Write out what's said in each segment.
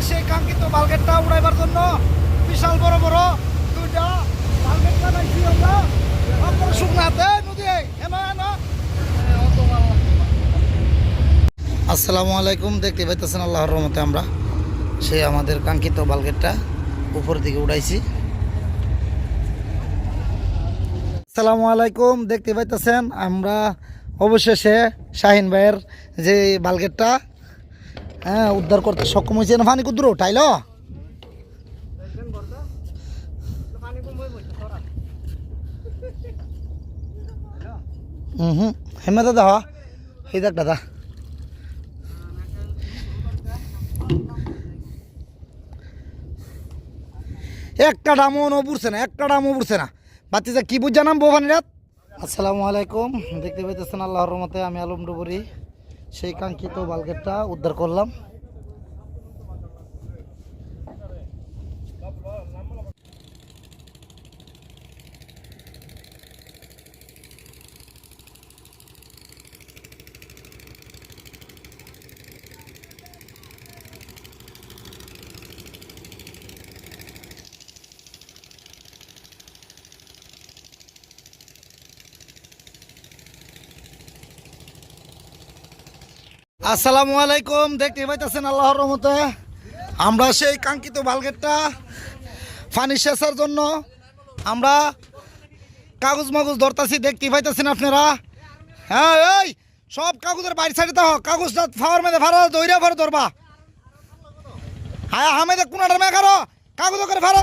আমাদের সেই কাঙ্ক্ষিত বালগেটটা উড়াইবার জন্য বিশাল বড় বড় দুইটা আমরা। শুকনাতে নদী আসসালামু আলাইকুম, দেখতে পাইতেছেন আল্লাহর রহমতে আমরা। সে আমাদের কাঙ্ক্ষিত বালগেটটা উপর দিকে উড়াইছি। আসসালামু আলাইকুম, দেখতে পাইতেছেন আমরা অবশেষে শাহিন ভাইয়ের যে বালগেটটা হ্যাঁ উদ্ধার করতে সক্ষম হয়েছে না ফানি কুদ্রু টাইল হুম হুম দাদা হ। এই দেখ দাদা। একটা ডামও নো না, একটা ডামও বুঝছে না। বাচ্চা কি বুঝ জানাম বৌবানি রাত আসসালামু আলাইকুম, দেখতে পাইতেছেন আল্লাহর রহমতে আমি আলম ডুবুরি। সেই কাঙ্ক্ষিত বালগেটটা উদ্ধার করলাম। আসসালামু আলাইকুম দেখতে পাইতেছেন আল্লাহর রহমতে। আমরা সেই কাঙ্ক্ষিত বালগেটটা পানি সেচার জন্য আমরা কাগজ মাগজ ধরতাছি দেখতে পাইতেছেন আপনারা। হ্যাঁ এই, সব কাগজের বাইরে সাইডে তো কাগজটা ফাওয়ার মেদে ফারা দইরা ভরে ধরবা। হ্যাঁ হামেদে কোনাটার মেঘারো কাগজ করে ফারা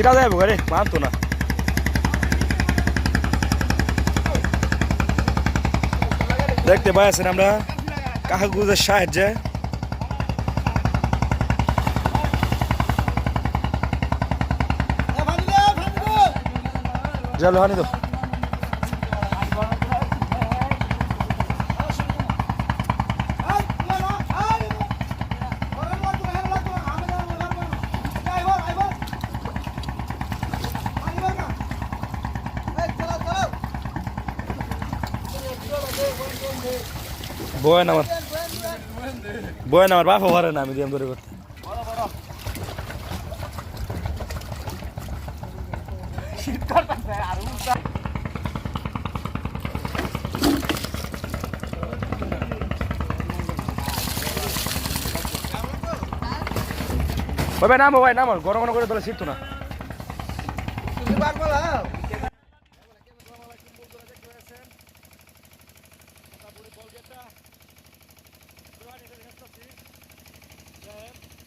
সিরা যাব রে মানতো না। দেখতে পাইছেন আমরা কাগজের সাহায্যে। জল হানি তো। বয় আমার বয় আমার বাপ হরে না আমি দিয়াম ধরে করতে ভাই নাম ভাই নাম গরম গরম করে তোলে শিখতো না Yeah.